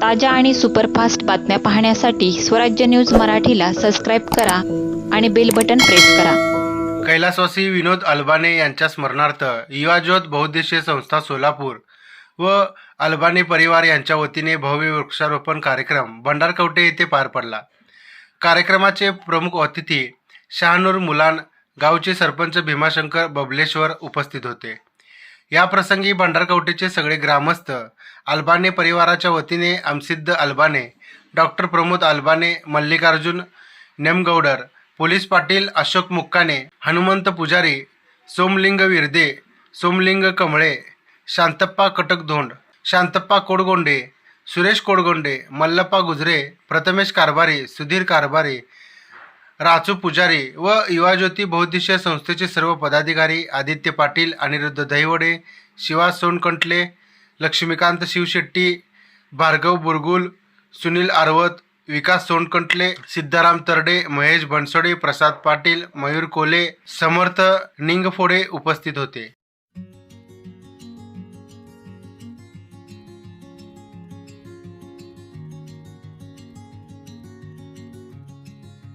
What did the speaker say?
ताज्या आणि सुपरफास्ट बातम्या पाहण्यासाठी स्वराज्य न्यूज मराठीला सबस्क्राईब करा आणि बेल बटन प्रेस करा. कैलासवासी विनोद अल्बाने यांच्या स्मरणार्थ युवाज्योत बहुद्देशीय संस्था सोलापूर व अल्बाने परिवार यांच्या वतीने भव्य वृक्षारोपण कार्यक्रम भंडारकवटे येथे पार पडला. कार्यक्रमाचे प्रमुख अतिथी शहानूर मुलान गावचे सरपंच भीमाशंकर बबलेश्वर उपस्थित होते. या प्रसंगी भंडारकवटेचे सगळे ग्रामस्थ अल्बाने परिवाराच्या वतीने आमसिद्ध अल्बाने डॉक्टर प्रमोद अल्बाने मल्लिकार्जुन नेमगौडर पोलीस पाटील अशोक मुक्काने हनुमंत पुजारी सोमलिंग विरदे सोमलिंग कमळे शांतप्पा कटकधोंड शांतप्पा कोडगोंडे सुरेश कोडगोंडे मल्लप्पा गुजरे प्रथमेश कारभारी सुधीर कारभारी राजू पुजारी व युवाज्योती बहुद्देशीय संस्थेचे सर्व पदाधिकारी आदित्य पाटील अनिरुद्ध दहिवडे शिवा सोनकंटले लक्ष्मीकांत शिवशेट्टी भार्गव बुरगुल सुनील आरवत विकास सोनकंटले सिद्धाराम तरडे महेश बनसोडे प्रसाद पाटील मयूर कोले समर्थ निंगफोडे उपस्थित होते.